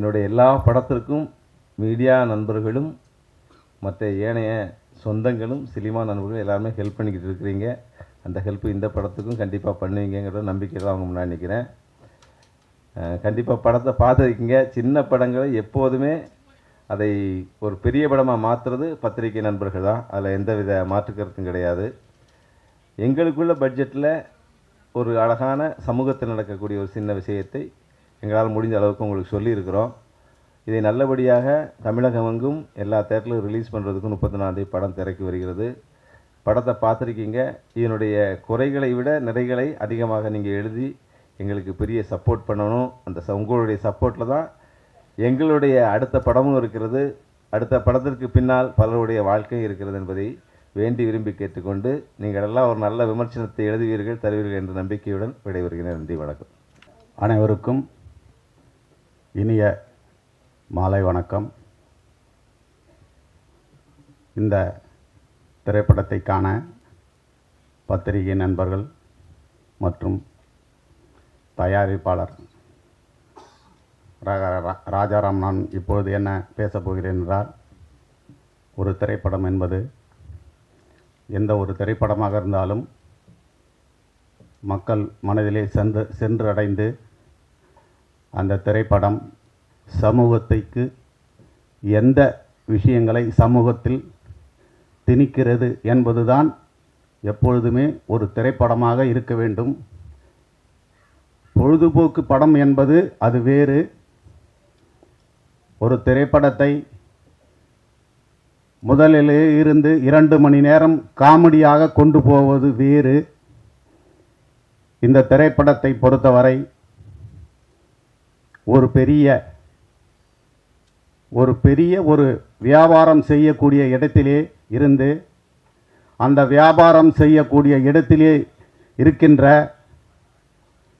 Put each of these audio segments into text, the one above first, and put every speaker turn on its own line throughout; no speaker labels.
என்னுடைய எல்லா படத்திற்கும் மீடியா நண்பர்களும் மற்ற ஏனைய சொந்தங்களும் சினிமா நண்பர்களும் எல்லாருமே ஹெல்ப் பண்ணிக்கிட்டு இருக்கிறீங்க. அந்த ஹெல்ப் இந்த படத்துக்கும் கண்டிப்பாக பண்ணுவீங்கங்கிற தான் அவங்க முன்னாடி நிற்கிறேன் கண்டிப்பாக படத்தை பார்த்துருக்கீங்க சின்ன படங்களை எப்போதுமே அதை ஒரு பெரிய படமாக மாற்றுறது பத்திரிகை நண்பர்கள் தான். அதில் எந்தவித மாற்று கருத்தும் கிடையாது. எங்களுக்குள்ள பட்ஜெட்டில் ஒரு அழகான சமூகத்தில் நடக்கக்கூடிய ஒரு சின்ன விஷயத்தை எங்களால் முடிஞ்ச அளவுக்கு உங்களுக்கு சொல்லியிருக்கிறோம். இதை நல்லபடியாக தமிழகம் எங்கும் எல்லா தேட்டரிலும் ரிலீஸ் பண்ணுறதுக்கு முப்பத்தி படம் திறக்கி வருகிறது. படத்தை பார்த்துருக்கீங்க. இதனுடைய குறைகளை விட நிறைகளை அதிகமாக நீங்கள் எழுதி எங்களுக்கு பெரிய சப்போர்ட் பண்ணணும். அந்த ச- உங்களுடைய சப்போர்ட்டில் தான் எங்களுடைய அடுத்த படமும் இருக்கிறது. அடுத்த படத்திற்கு பின்னால் பலருடைய வாழ்க்கையும் இருக்கிறது என்பதை வேண்டி விரும்பி கேட்டுக்கொண்டு நீங்கள் எல்லாம் ஒரு நல்ல விமர்சனத்தை எழுதுவீர்கள் தருவீர்கள் என்ற நம்பிக்கையுடன் விடைபெறுகிறேன். நன்றி வணக்கம்.
அனைவருக்கும் இனிய மாலை வணக்கம். இந்த திரைப்படத்தை காண பத்திரிகை நண்பர்கள் மற்றும் தயாரிப்பாளர் ரா- ரா- ராஜாராம் நான் இப்பொழுது என்ன பேசப் போகிறேன் என்றால் ஒரு திரைப்படம் என்பது எந்த ஒரு திரைப்படமாக இருந்தாலும் மக்கள் மனதிலே சென்று சென்றடைந்து அந்த திரைப்படம் சமூகத்திற்கு எந்த விஷயங்களை சமூகத்தில் திணிக்கிறது என்பதுதான் எப்பொழுதுமே ஒரு திரைப்படமாக இருக்க வேண்டும். பொழுதுபோக்கு படம் என்பது அது வேறு. ஒரு திரைப்படத்தை முதலிலே இருந்து இரண்டு மணி நேரம் காமெடியாக கொண்டு போவது வேறு. இந்த திரைப்படத்தை பொறுத்தவரை ஒரு பெரிய ஒரு பெரிய ஒரு வியாபாரம் செய்யக்கூடிய இடத்திலே இருந்து அந்த வியாபாரம் செய்யக்கூடிய இடத்திலே இருக்கின்ற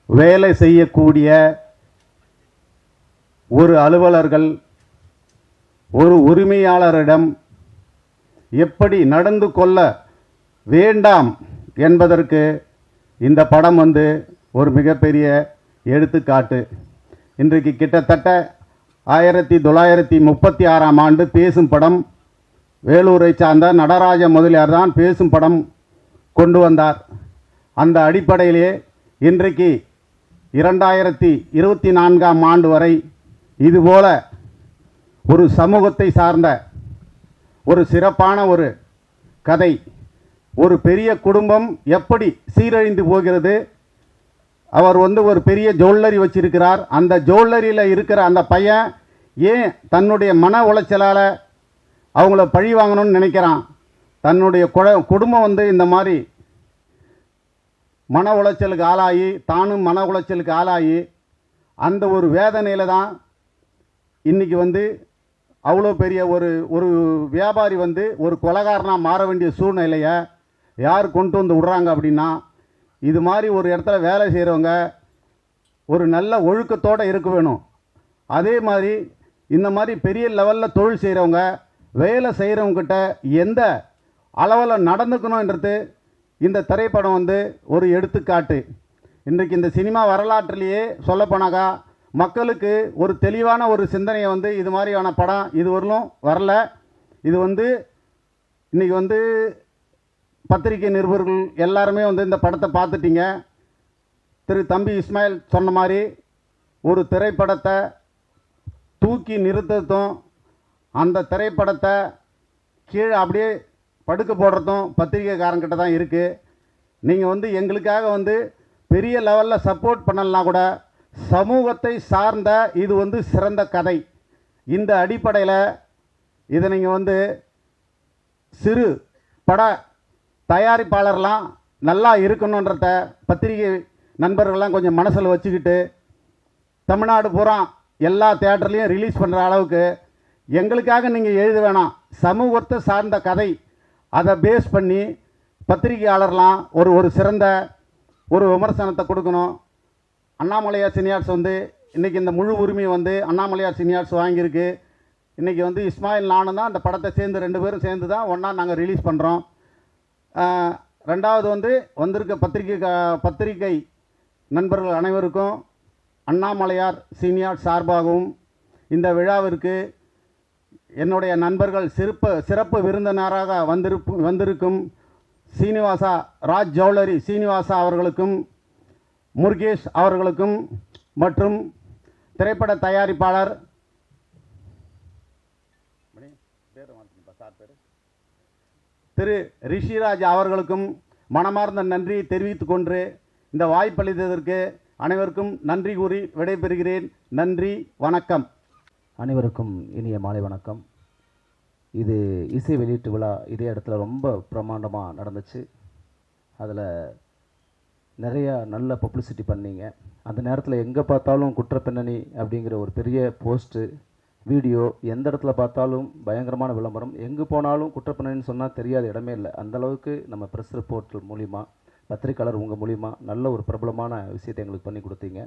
வேலை செய்யக்கூடிய ஒரு அலுவலர்கள் ஒரு உரிமையாளரிடம் எப்படி நடந்து கொள்ள வேண்டாம் என்பதற்கு இந்த படம் வந்து ஒரு மிகப்பெரிய எடுத்துக்காட்டு. இன்றைக்கு கிட்டத்தட்ட ஆயிரத்தி தொள்ளாயிரத்தி முப்பத்தி ஆறாம் ஆண்டு பேசும் படம் வேலூரை சார்ந்த நடராஜ முதலியார் தான் பேசும் படம் கொண்டு வந்தார். அந்த அடிப்படையிலே இன்றைக்கு இரண்டாயிரத்தி இருபத்தி நான்காம் ஆண்டு வரை இதுபோல ஒரு சமூகத்தை சார்ந்த ஒரு சிறப்பான ஒரு கதை ஒரு பெரிய குடும்பம் எப்படி சீரழிந்து போகிறது அவர் வந்து ஒரு பெரிய ஜுவல்லரி வச்சிருக்கிறார். அந்த ஜுவல்லரியில் இருக்கிற அந்த பையன் ஏன் தன்னுடைய மன உளைச்சலால் அவங்கள பழி வாங்கணும்னு நினைக்கிறான்? தன்னுடைய குழ குடும்பம் வந்து இந்த மாதிரி மன உளைச்சலுக்கு ஆளாகி தானும் மன உளைச்சலுக்கு ஆளாகி அந்த ஒரு வேதனையில் தான் இன்றைக்கி வந்து அவ்வளோ பெரிய ஒரு ஒரு வியாபாரி வந்து ஒரு கொலகாரனாக மாற வேண்டிய சூழ்நிலையை யார் கொண்டு வந்து விட்றாங்க அப்படின்னா இது மாதிரி ஒரு இடத்துல வேலை செய்கிறவங்க ஒரு நல்ல ஒழுக்கத்தோடு இருக்க வேணும். அதே மாதிரி இந்த மாதிரி பெரிய லெவலில் தொழில் செய்கிறவங்க வேலை செய்கிறவங்கக்கிட்ட எந்த அளவில் நடந்துக்கணுன்றது இந்த திரைப்படம் வந்து ஒரு எடுத்துக்காட்டு. இன்றைக்கு இந்த சினிமா வரலாற்றிலேயே சொல்லப்போனாக்கா மக்களுக்கு ஒரு தெளிவான ஒரு சிந்தனையை வந்து இது மாதிரியான படம் இதுவரையிலும் வரல. இது வந்து இன்றைக்கி வந்து பத்திரிகை நிருபர்கள் எல்லாருமே வந்து இந்த படத்தை பார்த்துட்டீங்க. திரு தம்பி இஸ்மாயில் சொன்ன மாதிரி ஒரு திரைப்படத்தை தூக்கி நிறுத்ததும் அந்த திரைப்படத்தை கீழே அப்படியே படுக்க போடுறதும் பத்திரிகைக்காரங்கிட்ட தான் இருக்குது நீங்கள் வந்து எங்களுக்காக வந்து பெரிய லெவலில் சப்போர்ட் பண்ணலாம் கூட சமூகத்தை சார்ந்த இது வந்து சிறந்த கதை. இந்த அடிப்படையில் இதை நீங்கள் வந்து சிறு பட தயாரிப்பாளர்லாம் நல்லா இருக்கணுன்றத பத்திரிகை நண்பர்கள்லாம் கொஞ்சம் மனசில் வச்சுக்கிட்டு தமிழ்நாடு பூரா எல்லா தேட்டர்லேயும் ரிலீஸ் பண்ணுற அளவுக்கு எங்களுக்காக நீங்கள் எழுத வேணாம். சமூகத்தை சார்ந்த கதை. அதை பேஸ் பண்ணி பத்திரிகையாளர்லாம் ஒரு ஒரு சிறந்த ஒரு விமர்சனத்தை கொடுக்கணும். அண்ணாமலையார் சினியார்ஸ் வந்து இன்றைக்கி இந்த முழு உரிமையை வந்து அண்ணாமலையார் சினியார்ஸ் வாங்கியிருக்கு. இன்றைக்கி வந்து இஸ்மாயில் நானும் தான் அந்த படத்தை சேர்ந்து ரெண்டு பேரும் சேர்ந்து தான் ஒன்றா நாங்கள் ரிலீஸ் பண்ணுறோம் ரெண்டாவது வந்து வந்திருக்க பத்திரிகை பத்திரிகை நண்பர்கள் அனைவருக்கும் அண்ணாமலையார் சீனியார் சார்பாகவும் இந்த விழாவிற்கு என்னுடைய நண்பர்கள் சிறப்பு சிறப்பு விருந்தினராக வந்திருப்பு வந்திருக்கும் சீனிவாசா ராஜ் ஜவுளரி சீனிவாசா அவர்களுக்கும் முருகேஷ் அவர்களுக்கும் மற்றும் திரைப்பட தயாரிப்பாளர் திரு ரிஷிராஜ் அவர்களுக்கும் மனமார்ந்த நன்றியை தெரிவித்துக் கொண்டு இந்த வாய்ப்பளித்ததற்கு அனைவருக்கும் நன்றி கூறி விடைபெறுகிறேன். நன்றி வணக்கம்.
அனைவருக்கும் இனிய மாலை வணக்கம். இது இசை வெளியீட்டு விழா இதே இடத்துல ரொம்ப பிரமாண்டமாக நடந்துச்சு. அதில் நிறையா நல்ல பப்ளிசிட்டி பண்ணீங்க. அந்த நேரத்தில் எங்கே பார்த்தாலும் குற்றப்பின்னணி அப்படிங்கிற ஒரு பெரிய போஸ்ட்டு வீடியோ எந்த இடத்துல பார்த்தாலும் பயங்கரமான விளம்பரம். எங்கே போனாலும் குற்றப்பின்னணின்னு சொன்னால் தெரியாத இடமே இல்லை. அந்தளவுக்கு நம்ம ப்ரெஸ் ரிப்போர்ட்டல் மூலிமா பத்திரிக்கையாளர் உங்கள் மூலிமா நல்ல ஒரு பிரபலமான விஷயத்தை எங்களுக்கு பண்ணி கொடுத்தீங்க.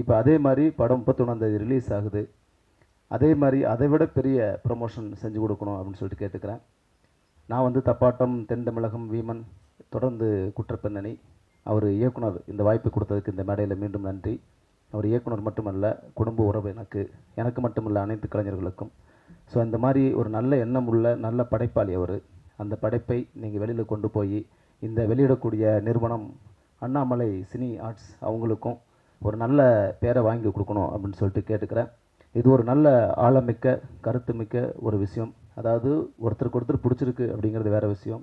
இப்போ அதே மாதிரி படம் முப்பத்தொன்னாந்தேதி ரிலீஸ் ஆகுது. அதே மாதிரி அதை விட பெரிய ப்ரமோஷன் செஞ்சு கொடுக்கணும் அப்படின்னு சொல்லிட்டு கேட்டுக்கிறேன். நான் வந்து தப்பாட்டம் தென் தமிழகம் வீமன் தொடர்ந்து குற்றப்பின்னணி அவர் இயக்குனர். இந்த வாய்ப்பு கொடுத்ததுக்கு இந்த மேடையில் மீண்டும் நன்றி. அவர் இயக்குனர் மட்டுமல்ல குடும்ப உறவு எனக்கு எனக்கு மட்டுமல்ல அனைத்து கலைஞர்களுக்கும். ஸோ இந்த மாதிரி ஒரு நல்ல எண்ணம் உள்ள நல்ல படைப்பாளி அவர். அந்த படைப்பை நீங்கள் வெளியில் கொண்டு போய் இந்த வெளியிடக்கூடிய நிறுவனம் அண்ணாமலை சினி ஆர்ட்ஸ் அவங்களுக்கும் ஒரு நல்ல பேரை வாங்கி கொடுக்கணும் அப்படின்னு சொல்லிட்டு கேட்டுக்கிறேன். இது ஒரு நல்ல ஆழமிக்க கருத்துமிக்க ஒரு விஷயம். அதாவது ஒருத்தருக்கு ஒருத்தர் பிடிச்சிருக்கு அப்படிங்கிறது வேறு விஷயம்.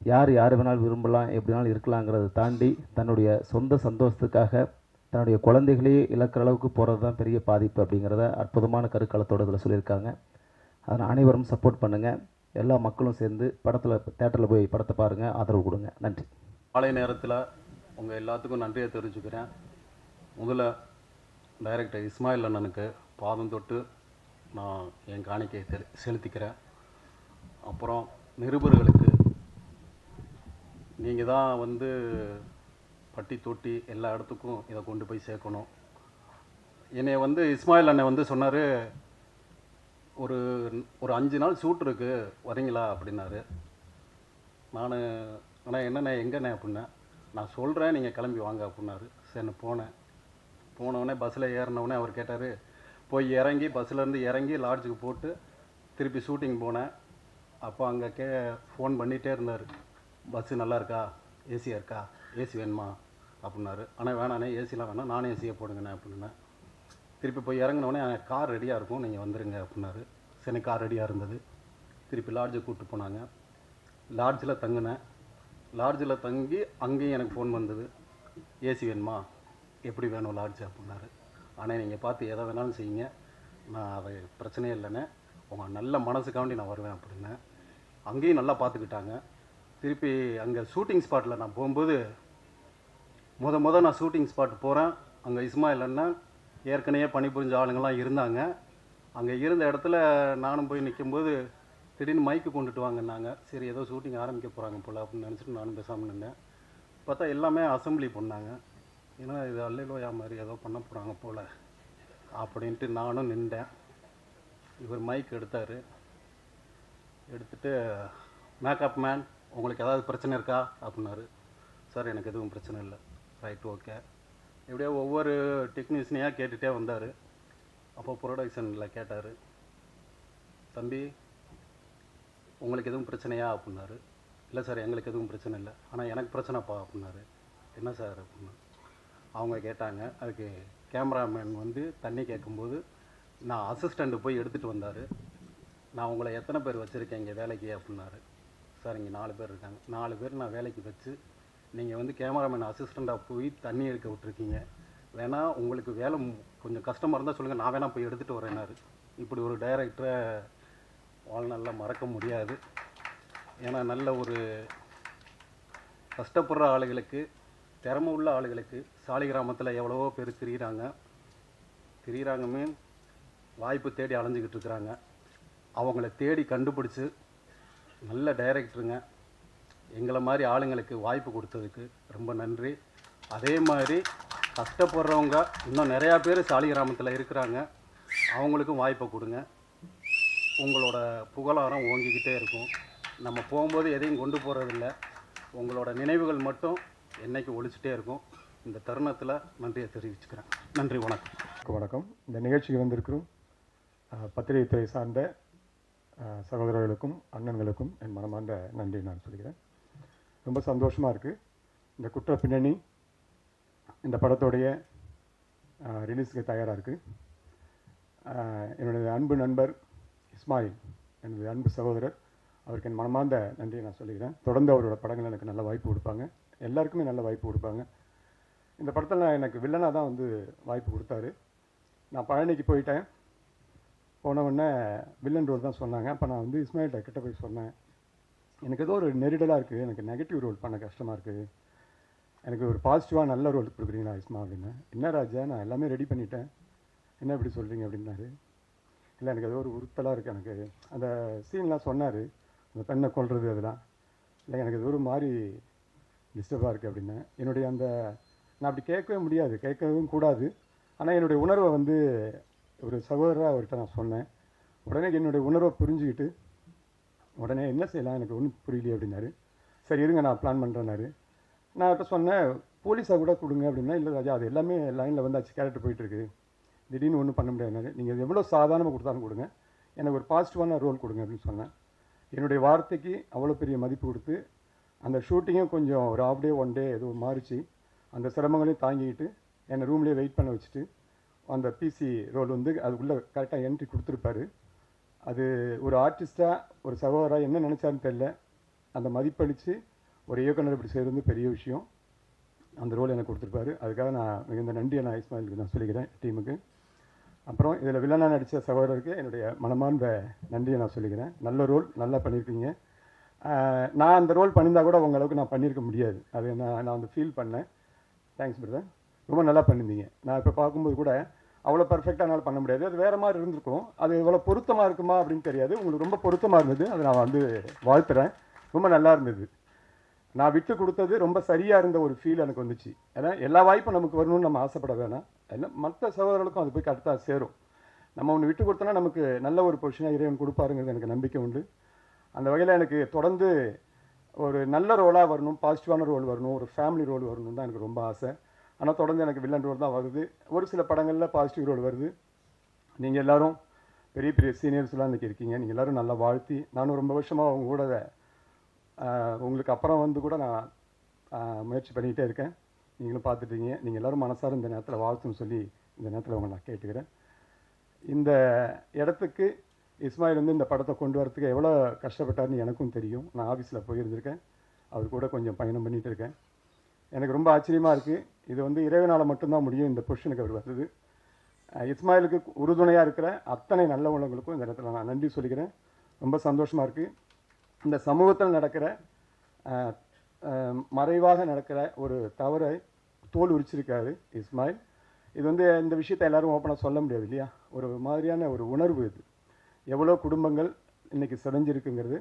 யார் யார் வேணாலும் விரும்பலாம் எப்படி வேணாலும் இருக்கலாங்கிறத தாண்டி தன்னுடைய சொந்த சந்தோஷத்துக்காக தன்னுடைய குழந்தைகளையே இழக்கிற அளவுக்கு போகிறது தான் பெரிய பாதிப்பு அப்படிங்கிறத அற்புதமான கருக்களத்தோடு இதில் சொல்லியிருக்காங்க. அதனால் அனைவரும் சப்போர்ட் பண்ணுங்கள் எல்லா மக்களும் சேர்ந்து படத்தில் தேட்டரில் போய் படத்தை பாருங்கள் ஆதரவு கொடுங்க. நன்றி.
மாலை நேரத்தில் உங்கள் எல்லாத்துக்கும் நன்றியை தெரிஞ்சுக்கிறேன் முதல்ல டைரக்டர் இஸ்மாயில் அண்ணனுக்கு பாதம் தொட்டு நான் என் காணிக்கையை தெ செலுத்திக்கிறேன். அப்புறம் நிருபர்களுக்கு நீங்கள் தான் வந்து பட்டி தொட்டி எல்லா இடத்துக்கும் இதை கொண்டு போய் சேர்க்கணும். என்னை வந்து இஸ்மாயில் அண்ணன் வந்து சொன்னார் ஒரு ஒரு அஞ்சு நாள் ஷூட் இருக்குது வரீங்களா? அப்படின்னாரு. நான் அண்ணா என்னண்ணே எங்கண்ணே? அப்படின்னேன். நான் சொல்கிறேன் நீங்கள் கிளம்பி வாங்க அப்படின்னாரு. சரி போனேன். போனவுடனே பஸ்ஸில் ஏறினவுடனே அவர் கேட்டார் போய் இறங்கி பஸ்ஸிலேருந்து இறங்கி லாட்ஜுக்கு போட்டு திருப்பி ஷூட்டிங் போனேன். அப்போ அங்கே கே ஃபோன் பண்ணிகிட்டே இருந்தார். பஸ்ஸு நல்லா இருக்கா? ஏசியாக இருக்கா? ஏசி வேணுமா அப்படின்னாரு. ஆனால் வேணாண்ணே ஏசிலாம் வேணாம் நானே ஏசியை போடுங்கண்ணே அப்படின்னேன். திருப்பி போய் இறங்கினோடனே கார் ரெடியாக இருக்கும் நீங்கள் வந்துடுங்க அப்படின்னாரு. சரி கார் ரெடியாக இருந்தது. திருப்பி லாட்ஜுக்கு கூப்பிட்டு போனாங்க. லாட்ஜில் தங்கினேன். லாட்ஜில் தங்கி அங்கேயும் எனக்கு ஃபோன் வந்தது. ஏசி வேணுமா? எப்படி வேணும் லாட்ஜ் அப்படின்னாரு. ஆனால் நீங்கள் பார்த்து எதை வேணாலும் செய்யுங்க. நான் அது பிரச்சனையே இல்லைண்ணே. உங்கள் நல்ல மனசுக்காண்டி நான் வருவேன் அப்படின்னேன். அங்கேயும் நல்லா பார்த்துக்கிட்டாங்க. திருப்பி அங்கே ஷூட்டிங் ஸ்பாட்டில் நான் போகும்போது முத முத நான் ஷூட்டிங் ஸ்பாட் போகிறேன் அங்கே இஸ்மாயில் அண்ணன் ஏற்கனவே பணிபுரிஞ்ச ஆளுங்கள்லாம் இருந்தாங்க. அங்கே இருந்த இடத்துல நானும் போய் நிற்கும்போது திடீர்னு மைக்கு கொண்டுட்டு வாங்கினாங்க. சரி ஏதோ ஷூட்டிங் ஆரம்பிக்க போகிறாங்க போல் அப்படின்னு நினச்சிட்டு நானும் பேசாமல் நின்றேன் பார்த்தா எல்லாமே அசெம்பிளி பண்ணாங்க. ஏன்னா இது அல்லையிலோயா மாதிரி ஏதோ பண்ண போகிறாங்க போல் அப்படின்ட்டு நானும் நின்றேன். இவர் மைக் எடுத்தார். எடுத்துட்டு மேக்கப் மேன் உங்களுக்கு ஏதாவது பிரச்சனை இருக்கா? அப்படின்னாரு. சார் எனக்கு எதுவும் பிரச்சனை இல்லை. ரைட் ஓகே இப்படியே ஒவ்வொரு டெக்னீஷியனையாக கேட்டுகிட்டே வந்தார். அப்போ ப்ரொடக்ஷனில் கேட்டார் தம்பி உங்களுக்கு எதுவும் பிரச்சனையா? அப்படின்னாரு. இல்லை சார் எங்களுக்கு எதுவும் பிரச்சனை இல்லை. ஆனால் எனக்கு பிரச்சனைப்பா அப்படின்னாரு. என்ன சார்? அப்படின்னா அவங்க கேட்டாங்க. அதுக்கு கேமராமேன் வந்து தண்ணி கேட்கும்போது நான் அசிஸ்டண்ட்டு போய் எடுத்துகிட்டு வந்தார். நான் உங்களை எத்தனை பேர் வச்சுருக்கேன் இங்கே வேலைக்கு? அப்படின்னாரு. சார் இங்கே நாலு பேர் இருக்காங்க. நாலு பேர் நான் வேலைக்கு வச்சு நீங்கள் வந்து கேமராமேன் அசிஸ்டண்ட்டாக போய் தண்ணி எடுக்க விட்டுருக்கீங்க. வேணா உங்களுக்கு வேலை கொஞ்சம் கஷ்டமாக இருந்தால் சொல்லுங்கள் நான் வேணா போய் எடுத்துகிட்டு வரேன்னாரு இப்படி ஒரு டைரக்டரை வாழ்நாளில் மறக்க முடியாது. ஏன்னா நல்ல ஒரு கஷ்டப்படுற ஆளுகளுக்கு திறமை உள்ள ஆளுகளுக்கு சாலி கிராமத்தில் எவ்வளவோ பேர் திரியிறாங்க. திரியிறாங்க மீன் வாய்ப்பு தேடி அலைஞ்சிக்கிட்டு இருக்கிறாங்க. அவங்கள தேடி கண்டுபிடிச்சி நல்ல டைரக்டருங்க எங்களை மாதிரி ஆளுங்களுக்கு வாய்ப்பு கொடுத்ததுக்கு ரொம்ப நன்றி. அதே மாதிரி கஷ்டப்படுறவங்க இன்னும் நிறையா பேர் சாலி கிராமத்தில் இருக்கிறாங்க. அவங்களுக்கும் வாய்ப்பை கொடுங்க. உங்களோட புகழாரம் ஓங்கிக்கிட்டே இருக்கும். நம்ம போகும்போது எதையும் கொண்டு போகிறதில்ல உங்களோட நினைவுகள் மட்டும் என்றைக்கு ஒழிச்சிட்டே இருக்கும். இந்த தருணத்தில் நன்றியை தெரிவிச்சுக்கிறேன். நன்றி வணக்கம்.
வணக்கம் இந்த நிகழ்ச்சிக்கு வந்திருக்கிறோம் பத்திரிகை துறை சார்ந்த சகோதரர்களுக்கும் அண்ணன்களுக்கும் என் மனமார்ந்த நன்றி நான் சொல்கிறேன். ரொம்ப சந்தோஷமாக இருக்குது இந்த குற்ற பின்னணி இந்த படத்தோடைய ரிலீஸுக்கு தயாராக இருக்குது என்னுடைய அன்பு நண்பர் இஸ்மாயில் எனது அன்பு சகோதரர் அவருக்கு என் மனமார்ந்த நன்றியை நான் சொல்லிக்கிறேன். தொடர்ந்து அவரோட படங்கள் எனக்கு நல்ல வாய்ப்பு கொடுப்பாங்க. எல்லாருக்குமே நல்ல வாய்ப்பு கொடுப்பாங்க. இந்த படத்தில் நான் எனக்கு வில்லனாக தான் வந்து வாய்ப்பு கொடுத்தாரு. நான் பழனிக்கு போயிட்டேன். போனவுடனே வில்லன் ரோல் தான் சொன்னாங்க. அப்போ நான் வந்து இஸ்மாயில்கிட்ட கிட்ட போய் சொன்னேன். எனக்கு ஏதோ ஒரு நெரிடலாக இருக்குது எனக்கு நெகட்டிவ் ரோல் பண்ண கஷ்டமாக இருக்குது எனக்கு ஒரு பாசிட்டிவாக நல்ல ரோல் கொடுக்குறீங்களா ஐஸ்மா அப்படின்னு. என்ன ராஜா நான் எல்லாமே ரெடி பண்ணிட்டேன். என்ன இப்படி சொல்கிறீங்க அப்படின்னாரு. இல்லை எனக்கு ஏதோ ஒரு உறுத்தலாக இருக்குது எனக்கு. அந்த சீன்லாம் சொன்னார். அந்த பெண்ணை கொல்றது அதெல்லாம். இல்லை எனக்கு ஏதோ ஒரு மாதிரி டிஸ்டர்பாக இருக்குது அப்படின்னு. என்னுடைய அந்த நான் அப்படி கேட்கவே முடியாது. கேட்கவும் கூடாது. ஆனால் என்னுடைய உணர்வை வந்து ஒரு சகோதராக அவர்கிட்ட நான் சொன்னேன். உடனே என்னுடைய உணர்வை புரிஞ்சுக்கிட்டு உடனே என்ன செய்யலாம்? எனக்கு ஒன்றும் புரியலையே அப்படின்னாரு. சரி இருங்க நான் பிளான் பண்ணுறேன்னாரு நான் அவர்கிட்ட சொன்னேன் போலீஸாக கூட கொடுங்க அப்படின்னா இல்லை ராஜா அது எல்லாமே லைனில் வந்தாச்சு கேரக்டர் போயிட்டுருக்கு திடீர்னு ஒன்றும் பண்ண முடியாதுனாரு நீங்கள் எவ்வளோ சாதாரணமாக கொடுத்தாலும் கொடுங்க. எனக்கு ஒரு பாசிட்டிவான ரோல் கொடுங்க அப்படின்னு சொன்னேன். என்னுடைய வார்த்தைக்கு அவ்வளோ பெரிய மதிப்பு கொடுத்து அந்த ஷூட்டிங்கும் கொஞ்சம் ஒரு ஆஃப் டே ஒன் டே ஏதோ மாறிச்சு. அந்த சிரமங்களையும் தாங்கிக்கிட்டு என்னை ரூம்லேயே வெயிட் பண்ண வச்சுட்டு அந்த பிசி ரோல் வந்து அதுக்குள்ளே கரெக்டாக என்ட்ரி கொடுத்துருப்பாரு. அது ஒரு ஆர்டிஸ்ட்டாக ஒரு சகோதராக என்ன நினச்சாருன்னு தெரில அந்த மதிப்பளித்து ஒரு இயக்குனர் இப்படி செய்கிறது பெரிய விஷயம். அந்த ரோல் எனக்கு கொடுத்துருப்பாரு. அதுக்காக நான் மிகுந்த நன்றியை நான் இஸ்மாயிலுக்கு நான் சொல்லிக்கிறேன் டீமுக்கு. அப்புறம் இதில் வில்லனாக நடித்த சகோதரருக்கு என்னுடைய மனமார்ந்த நன்றியை நான் சொல்லிக்கிறேன். நல்ல ரோல் நல்லா பண்ணியிருக்கீங்க நான் அந்த ரோல் பண்ணியிருந்தா கூட உங்களளவுக்கு நான் பண்ணியிருக்க முடியாது. அது நான் நான் வந்து ஃபீல் பண்ணேன். தேங்க்ஸ் பிரதர் ரொம்ப நல்லா பண்ணியிருந்தீங்க நான் இப்போ பார்க்கும்போது கூட அவ்வளோ பர்ஃபெக்டாக என்னால் பண்ண முடியாது. அது வேறு மாதிரி இருந்திருக்கும். அது எவ்வளோ பொருத்தமாக இருக்குமா அப்படின்னு தெரியாது. உங்களுக்கு ரொம்ப பொருத்தமாக இருந்தது. அதை நான் வந்து வாழ்த்துறேன். ரொம்ப நல்லா இருந்தது. நான் விட்டு கொடுத்தது ரொம்ப சரியாக இருந்த ஒரு ஃபீல் எனக்கு வந்துச்சு. ஏன்னா எல்லா வாய்ப்பும் நமக்கு வரணும்னு நம்ம ஆசைப்பட வேணாம். ஏன்னா மற்ற சகோதரர்களுக்கும் அது போய் கரெக்டாக சேரும். நம்ம ஒன்று விட்டு கொடுத்தோன்னா நமக்கு நல்ல ஒரு பொசிஷனாக இறைவன் கொடுப்பாருங்கிறது எனக்கு நம்பிக்கை உண்டு. அந்த வகையில் எனக்கு தொடர்ந்து ஒரு நல்ல ரோலாக வரணும் பாசிட்டிவான ரோல் வரணும் ஒரு ஃபேமிலி ரோல் வரணும் தான் எனக்கு ரொம்ப ஆசை. ஆனால் தொடர்ந்து எனக்கு வில்லன் ரோல் தான் வருது. ஒரு சில படங்களில் பாசிட்டிவ் ரோல் வருது. நீங்கள் எல்லோரும் பெரிய பெரிய சீனியர்ஸ்லாம் இன்றைக்கி இருக்கீங்க. நீங்கள் எல்லாரும் நல்லா வாழ்த்தி நானும் ரொம்ப வருஷமாக அவங்க கூட உங்களுக்கு அப்புறம் வந்து கூட நான் முயற்சி பண்ணிக்கிட்டே இருக்கேன். நீங்களும் பார்த்துட்டீங்க. நீங்கள் எல்லோரும் மனசார இந்த நேரத்தில் வாழ்த்துன்னு சொல்லி இந்த நேரத்தில் உங்களை நான் கேட்டுக்கிறேன். இந்த இடத்துக்கு இஸ்மாயில் வந்து இந்த படத்தை கொண்டு வரத்துக்கு எவ்வளோ கஷ்டப்பட்டாருன்னு எனக்கும் தெரியும். நான் ஆஃபீஸில் போயிருந்திருக்கேன். அவர் கூட கொஞ்சம் பயணம் பண்ணிகிட்டு இருக்கேன். எனக்கு ரொம்ப ஆச்சரியமாக இருக்குது இது வந்து இறைவனால் மட்டும்தான் முடியும் இந்த பொசிஷனுக்கு அவர் வந்தது. இஸ்மாயிலுக்கு உறுதுணையாக இருக்கிற அத்தனை நல்ல உள்ளவங்களுக்கும் இந்த இடத்துல நான் நன்றி சொல்லிக்கிறேன். ரொம்ப சந்தோஷமாக இருக்குது இந்த சமூகத்தில் நடக்கிற மறைவாக நடக்கிற ஒரு தவறை தோல் உரிச்சிருக்காரு இஸ்மாயில். இது வந்து இந்த விஷயத்தை எல்லோரும் ஓப்பனாக சொல்ல முடியாது இல்லையா? ஒரு மாதிரியான ஒரு உணர்வு இது. எவ்வளோ குடும்பங்கள் இன்றைக்கி சிதைஞ்சிருக்குங்கிறது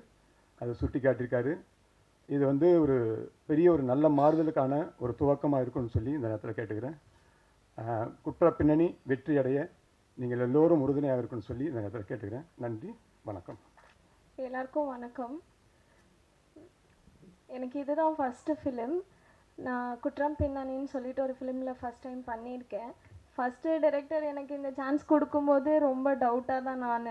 அதை சுட்டி காட்டியிருக்காரு இது வந்து ஒரு பெரிய ஒரு நல்ல மாறுதலுக்கான ஒரு துவக்கமாக இருக்கும்னு சொல்லி இந்த நேரத்தில் கேட்டுக்கிறேன். குற்ற பின்னணி வெற்றி அடைய நீங்கள் எல்லோரும் உறுதுணையாக இருக்கும்னு சொல்லி இந்த நேரத்தில் கேட்டுக்கிறேன். நன்றி வணக்கம்.
எல்லாருக்கும் வணக்கம். எனக்கு இதுதான் ஃபஸ்ட்டு ஃபிலிம் நான் குற்றம் பின்னணின்னு சொல்லிட்டு ஒரு ஃபிலிமில் ஃபஸ்ட் டைம் பண்ணியிருக்கேன். ஃபஸ்ட்டு டைரக்டர் எனக்கு இந்த சான்ஸ் கொடுக்கும்போது ரொம்ப டவுட்டாக தான் நான்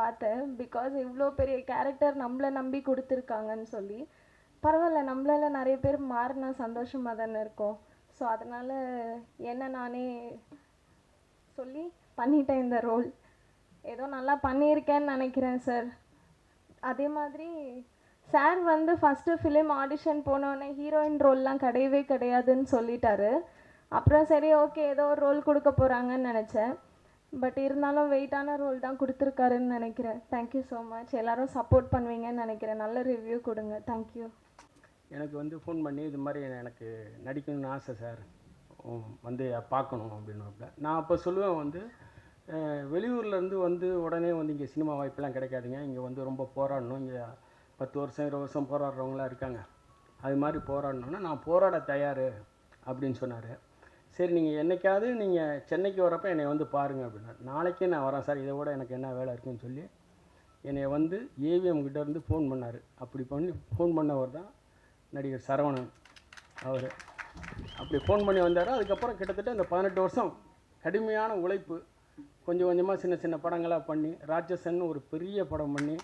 பார்த்தேன். பிகாஸ் இவ்வளோ பெரிய கேரக்டர் நம்மளை நம்பி கொடுத்துருக்காங்கன்னு சொல்லி. பரவாயில்ல நம்மளால நிறைய பேர் மாறினா சந்தோஷமாக தானே இருக்கும். ஸோ அதனால் என்ன நானே சொல்லி பண்ணிட்டேன் இந்த ரோல் ஏதோ நல்லா பண்ணியிருக்கேன்னு நினைக்கிறேன் சார் அதே மாதிரி சார் வந்து ஃபஸ்ட்டு ஃபிலிம் ஆடிஷன் போனோடனே ஹீரோயின் ரோல்லாம் கிடையவே கிடையாதுன்னு சொல்லிட்டாரு. அப்புறம் சரி ஓகே ஏதோ ஒரு ரோல் கொடுக்க போகிறாங்கன்னு நினச்சேன். பட் இருந்தாலும் வெயிட்டான ரோல் தான் கொடுத்துருக்காருன்னு நினைக்கிறேன். தேங்க்யூ ஸோ மச் எல்லாரும் சப்போர்ட் பண்ணுவீங்கன்னு நினைக்கிறேன். நல்ல ரிவ்யூ கொடுங்க. தேங்க்யூ
எனக்கு வந்து ஃபோன் பண்ணி இது மாதிரி எனக்கு நடிக்கணும்னு ஆசை சார் வந்து பார்க்கணும் அப்படின்னு நான் அப்போ சொல்லுவேன் வந்து வெளியூர்லேருந்து வந்து உடனே வந்து இங்கே சினிமா வாய்ப்பெல்லாம் கிடைக்காதுங்க. இங்கே வந்து ரொம்ப போராடணும். இங்கே பத்து வருஷம் இருபது வருஷம் போராடுறவங்களாம் இருக்காங்க. அது மாதிரி போராடணுன்னா நான் போராட தயார் அப்படின்னு சொன்னார். சரி நீங்கள் என்றைக்காவது நீங்கள் சென்னைக்கு வரப்போ என்னை வந்து பாருங்கள் அப்படின்னா நாளைக்கே நான் வரேன் சார் இதை விட எனக்கு என்ன வேலை இருக்குன்னு சொல்லி என்னை வந்து ஏவிஎம் இருந்து ஃபோன் பண்ணார். அப்படி பண்ணி ஃபோன் பண்ணவர் தான் நடிகர் சரவணன் அவர். அப்படி ஃபோன் பண்ணி வந்தார். அதுக்கப்புறம் கிட்டத்தட்ட இந்த பதினெட்டு வருஷம் கடுமையான உழைப்பு கொஞ்சம் கொஞ்சமாக சின்ன சின்ன படங்களாக பண்ணி ராட்சசன் ஒரு பெரிய படம் பண்ணி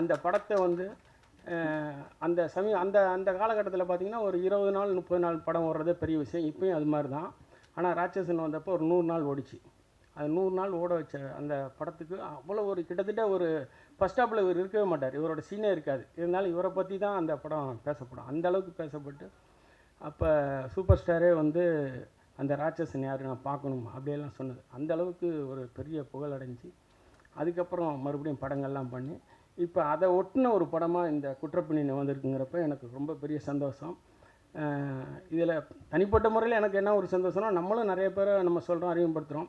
அந்த படத்தை வந்து அந்த சமயம் அந்த அந்த காலகட்டத்தில் பார்த்திங்கன்னா ஒரு இருபது நாள் முப்பது நாள் படம் ஓடுறதே பெரிய விஷயம். இப்போயும் அது மாதிரி தான். ஆனால் ராட்சசன் வந்தப்போ ஒரு நூறு நாள் ஓடிச்சு. அது நூறு நாள் ஓட வச்ச அந்த படத்துக்கு அவ்வளோ ஒரு கிட்டத்தட்ட ஒரு ஃபஸ்ட் ஸ்டாப்பில் இவர் இருக்கவே மாட்டார். இவரோட சீனே இருக்காது. இருந்தாலும் இவரை பற்றி தான் அந்த படம் பேசப்படும். அந்த அளவுக்கு பேசப்பட்டு அப்போ சூப்பர் ஸ்டாரே வந்து அந்த ராட்சசன் யார் நான் பார்க்கணும் அப்படியெல்லாம் சொன்னது. அந்த அளவுக்கு ஒரு பெரிய புகழ் அடைஞ்சு அதுக்கப்புறம் மறுபடியும் படங்கள்லாம் பண்ணி இப்போ அதை ஒட்டின ஒரு படமாக இந்த குற்றப்பின்னி வந்திருக்குங்கிறப்ப எனக்கு ரொம்ப பெரிய சந்தோஷம். இதில் தனிப்பட்ட முறையில் எனக்கு என்ன ஒரு சந்தோஷம்னா நம்மளும் நிறைய பேரை நம்ம சொல்கிறோம் அறிமுகப்படுத்துகிறோம்.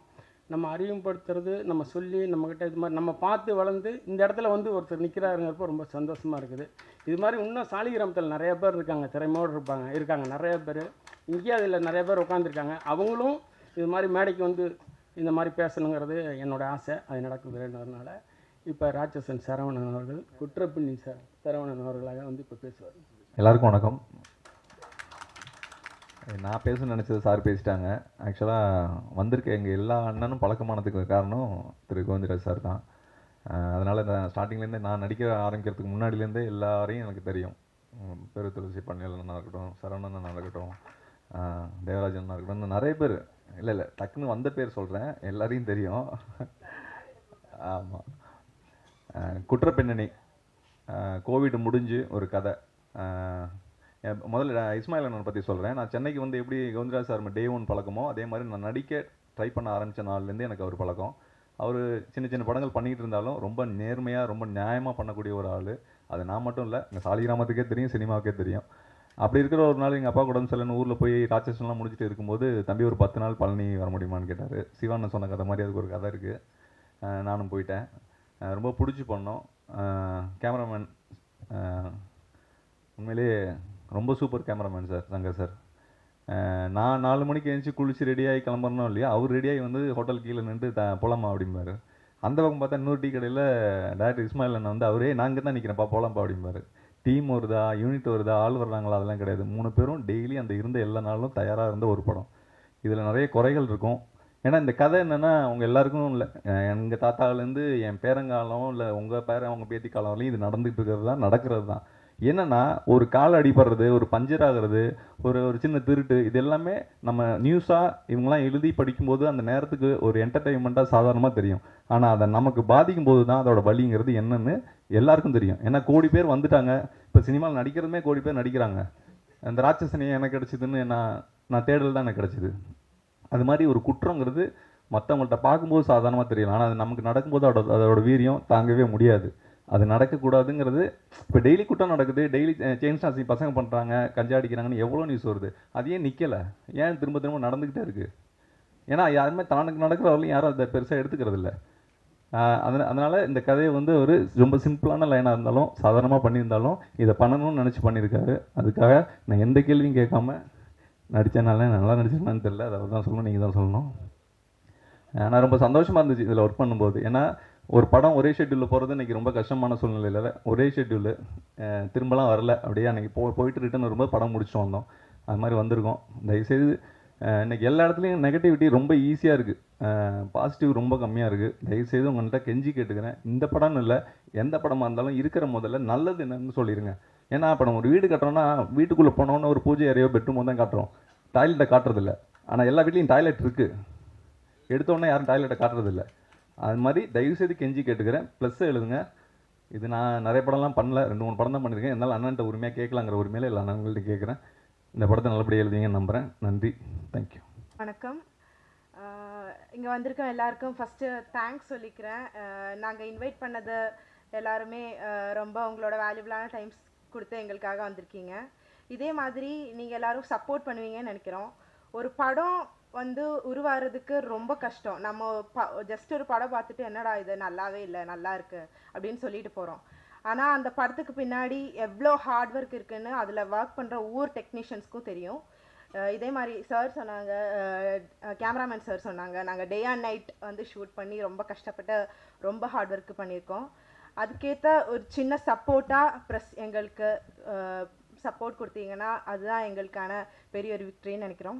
நம்ம அறிமுகப்படுத்துறது நம்ம சொல்லி நம்மக்கிட்ட இது மாதிரி நம்ம பார்த்து வளர்ந்து இந்த இடத்துல வந்து ஒருத்தர் நிற்கிறாருங்கிறப்ப ரொம்ப சந்தோஷமாக இருக்குது. இது மாதிரி இன்னும் சாலிகிராமத்தில் நிறைய பேர் இருக்காங்க திறமையோடு இருப்பாங்க இருக்காங்க. நிறைய பேர் இங்கேயே அதில் நிறைய பேர் உட்காந்துருக்காங்க அவங்களும் இது மாதிரி மேடைக்கு வந்து இந்த மாதிரி பேசணுங்கிறது என்னோட ஆசை. அது நடக்குதுன்றதுனால இப்போ ராட்சசன் சரவணன் அவர்கள் குற்றப்பின்னி ச சரவணன் அவர்களாக வந்து இப்போ பேசுவார்.
எல்லாருக்கும் வணக்கம். நான் பேச நினச்சது சார் பேசிட்டாங்க. ஆக்சுவலாக வந்திருக்க எங்கள் எல்லா அண்ணனும் பழக்கமானதுக்கு காரணம் திரு கோவிந்தராஜ் சார் தான். அதனால் நான் ஸ்டார்டிங்லேருந்தே நான் நடிக்க ஆரம்பிக்கிறதுக்கு முன்னாடிலேருந்தே எல்லாரையும் எனக்கு தெரியும். பெரு துளசி பண்ணையாளனா இருக்கட்டும் சரவணனா இருக்கட்டும் ஆஹ், இருக்கட்டும் நிறைய பேர். இல்லை இல்லை டக்குன்னு வந்த பேர் சொல்கிறேன் எல்லாரையும் தெரியும். ஆமாம் குற்றப்பின்னணி. கோவிட் முடிஞ்சு ஒரு கதை. முதல்ல இஸ்மாயில் அண்ணன் பற்றி சொல்கிறேன் நான் சென்னைக்கு வந்து எப்படி கவுந்தராஜ் சார் டே ஒன் பழக்கமோ அதே மாதிரி நான் நடிக்க ட்ரை பண்ண ஆரம்பித்த நாள்லேருந்து எனக்கு அவர் பழக்கம். அவர் சின்ன சின்ன படங்கள் பண்ணிகிட்டு இருந்தாலும் ரொம்ப நேர்மையாக ரொம்ப நியாயமாக பண்ணக்கூடிய ஒரு ஆள். அது நான் மட்டும் இல்லை எங்கள் சாலிகிராமத்துக்கே தெரியும் சினிமாவுக்கே தெரியும். அப்படி இருக்கிற ஒரு நாள் எங்கள் அப்பா உடம்பு சரியில்லைன்னு ஊரில் போய் ராட்சசன்லாம் முடிச்சுட்டு இருக்கும்போது தம்பி ஒரு பத்து நாள் பழனி வர முடியுமான்னு கேட்டார். சிவான்னு சொன்ன கதை மாதிரி அதுக்கு ஒரு கதை இருக்குது நானும் போயிட்டேன். ரொம்ப பிடிச்சி பண்ணோம். கேமராமேன் உண்மையிலேயே ரொம்ப super cameraman sir Shankar sir. நான் நாலு மணிக்கு எழுந்துச்சி குளிச்சு ரெடியாகி கிளம்புறனோ இல்லையா அவர் ரெடியாகி வந்து ஹோட்டல் கீழே நின்று த போலாமா அப்படிம்பாரு. அந்த பக்கம் பார்த்தா இன்னொரு டீ கடையில் டேரக்டர் இஸ்மாயில் அண்ணன் வந்து அவரே நாங்கள் தான் நிற்கிறேன்ப்பா போலாம்ப்பா அப்படிம்பாரு. டீம் வருதா யூனிட் வருதா ஆள் வர்றாங்களா அதெல்லாம் கிடையாது. மூணு பேரும் டெய்லி அந்த இருந்த எல்லா நாளும் தயாராக இருந்த ஒரு படம். இதில் நிறைய குறைகள் இருக்கும். ஏன்னா இந்த கதை என்னென்னா அவங்க எல்லாருக்கும் இல்லை. எங்கள் தாத்தாவிலேருந்து என் பேரங்காலம் இல்லை உங்கள் பேர அவங்க பேத்தி காலம் வரையும் இது நடந்துகிட்டு இருக்கிறது தான் நடக்கிறது தான். என்னென்னா ஒரு கால் அடிபடுறது ஒரு பஞ்சர் ஆகிறது ஒரு ஒரு சின்ன திருட்டு இது எல்லாமே நம்ம நியூஸாக இவங்கெல்லாம் எழுதி படிக்கும்போது அந்த நேரத்துக்கு ஒரு என்டர்டெயின்மெண்ட்டாக சாதாரணமாக தெரியும். ஆனால் அதை நமக்கு பாதிக்கும் போது தான் அதோட வலிங்கிறது என்னன்னு எல்லாருக்கும் தெரியும். ஏன்னா கோடி பேர் வந்துட்டாங்க. இப்போ சினிமாவில் நடிக்கிறதுமே கோடி பேர் நடிக்கிறாங்க. அந்த ராட்சசனி எனக்கு கிடச்சிதுன்னு நான் நான் தேடல் தான் எனக்கு கிடச்சிது. அது மாதிரி ஒரு குற்றங்கிறது மற்றவங்கள்ட்ட பார்க்கும்போது சாதாரணமாக தெரியலாம் ஆனால் அது நமக்கு நடக்கும்போது அதோட அதோட வீரியம் தாங்கவே முடியாது. அது நடக்கக்கூடாதுங்கிறது இப்போ டெய்லி குற்றம் நடக்குது டெய்லி செயின் ஸ்டாசி பசங்க பண்ணுறாங்க கஞ்சா அடிக்கிறாங்கன்னு எவ்வளோ நியூஸ் வருது? அது ஏன் நிற்கலை ஏன் திரும்ப திரும்ப நடந்துக்கிட்டே இருக்குது ஏன்னா யாருமே தனக்கு நடக்கிறவர்களும் யாரும் அதை பெருசாக எடுத்துக்கிறது இல்லை. அதனால் அதனால் இந்த கதையை வந்து ஒரு ரொம்ப சிம்பிளான லைனாக இருந்தாலும் சாதாரணமாக பண்ணியிருந்தாலும் இதை பண்ணணும்னு நினச்சி பண்ணியிருக்காரு. அதுக்காக நான் எந்த கேள்வியும் கேட்காம நடித்தனால நல்லா நடிச்சிருந்தான்னு தெரில அதை அவர் தான் சொல்லணும் நீங்கள் தான் சொல்லணும். ஆனால் ரொம்ப சந்தோஷமாக இருந்துச்சு இதில் ஒர்க் பண்ணும்போது. ஏன்னா ஒரு படம் ஒரே ஷெட்யூலில் போகிறது இன்றைக்கி ரொம்ப கஷ்டமான சூழ்நிலையில் ஒரே ஷெட்யூலு திரும்பலாம் வரல. அப்படியே அன்றைக்கி போ போயிட்டு ரிட்டன் வரும்போது படம் முடிச்சுட்டு வந்தோம். அது மாதிரி வந்திருக்கோம். தயவுசெய்து இன்றைக்கி இன்னைக்கு எல்லா இடத்துலையும் நெகட்டிவிட்டி ரொம்ப ஈஸியாக இருக்குது பாசிட்டிவ் ரொம்ப கம்மியாக இருக்குது தயவுசெய்து உங்கள்கிட்ட கெஞ்சி கேட்டுக்கிறேன். இந்த படம்னு இல்லை எந்த படமாக இருந்தாலும் இருக்கிற முதல்ல நல்லது என்னன்னு சொல்லிடுங்க ஏன்னா இப்போ நம்ம ஒரு வீடு கட்டுறோம்னா வீட்டுக்குள்ளே போனோன்னு ஒரு பூஜை அறையோ பெட்ரூமோ தான் காட்டுறோம். டாய்லெட்டை காட்டுறதில்ல. ஆனால் எல்லா வீட்லேயும் டாய்லெட் இருக்குது எடுத்தோடனே யாரும் டாய்லெட்டை காட்டுறதில்ல. அது மாதிரி தயவுசெய்து கெஞ்சி கேட்டுக்கிறேன். ப்ளஸ் எழுதுங்க. இது நான் நிறைய படம்லாம் பண்ணல. ரெண்டு மூணு படம் தான் பண்ணியிருக்கேன். என்னால் அண்ணன்ட்ட உரிமையாக கேட்கலாங்கிற உரிமையில எல்லா அண்ணன்கள்ட்ட கேட்குறேன். இந்த படத்தை நல்லபடியாக எழுதுவீங்கன்னு நம்புகிறேன் நன்றி. தேங்க்யூ
வணக்கம். இங்கே வந்திருக்க எல்லாருக்கும் ஃபஸ்ட்டு தேங்க்ஸ் சொல்லிக்கிறேன். நாங்கள் இன்வைட் பண்ணது எல்லாருமே ரொம்ப உங்களோட வேல்யூபிளான டைம்ஸ் கொடுத்து எங்களுக்காக வந்திருக்கீங்க. இதே மாதிரி நீங்கள் எல்லாரும் சப்போர்ட் பண்ணுவீங்கன்னு நினைக்கிறோம். ஒரு படம் வந்து உருவாகிறதுக்கு ரொம்ப கஷ்டம். நம்ம ப ஜஸ்ட் ஒரு படம் பார்த்துட்டு என்னடா இது நல்லாவே இல்லை நல்லா இருக்கு அப்படின்னு சொல்லிட்டு போகிறோம் ஆனால் அந்த படத்துக்கு பின்னாடி எவ்வளோ ஹார்ட் ஒர்க் இருக்குன்னு அதில் ஒர்க் பண்ணுற ஒவ்வொரு டெக்னீஷியன்ஸ்க்கும் தெரியும். இதே மாதிரி சார் சொன்னாங்க கேமராமேன் சார் சொன்னாங்க நாங்கள் டே அண்ட் நைட் வந்து ஷூட் பண்ணி ரொம்ப கஷ்டப்பட்டு ரொம்ப ஹார்ட் ஒர்க் பண்ணியிருக்கோம். அதுக்கேற்ற ஒரு சின்ன சப்போர்ட்டாக ப்ளஸ் எங்களுக்கு சப்போர்ட் கொடுத்தீங்கன்னா அதுதான் எங்களுக்கான பெரிய ஒரு விக்ட்ரின்னு நினைக்கிறோம்.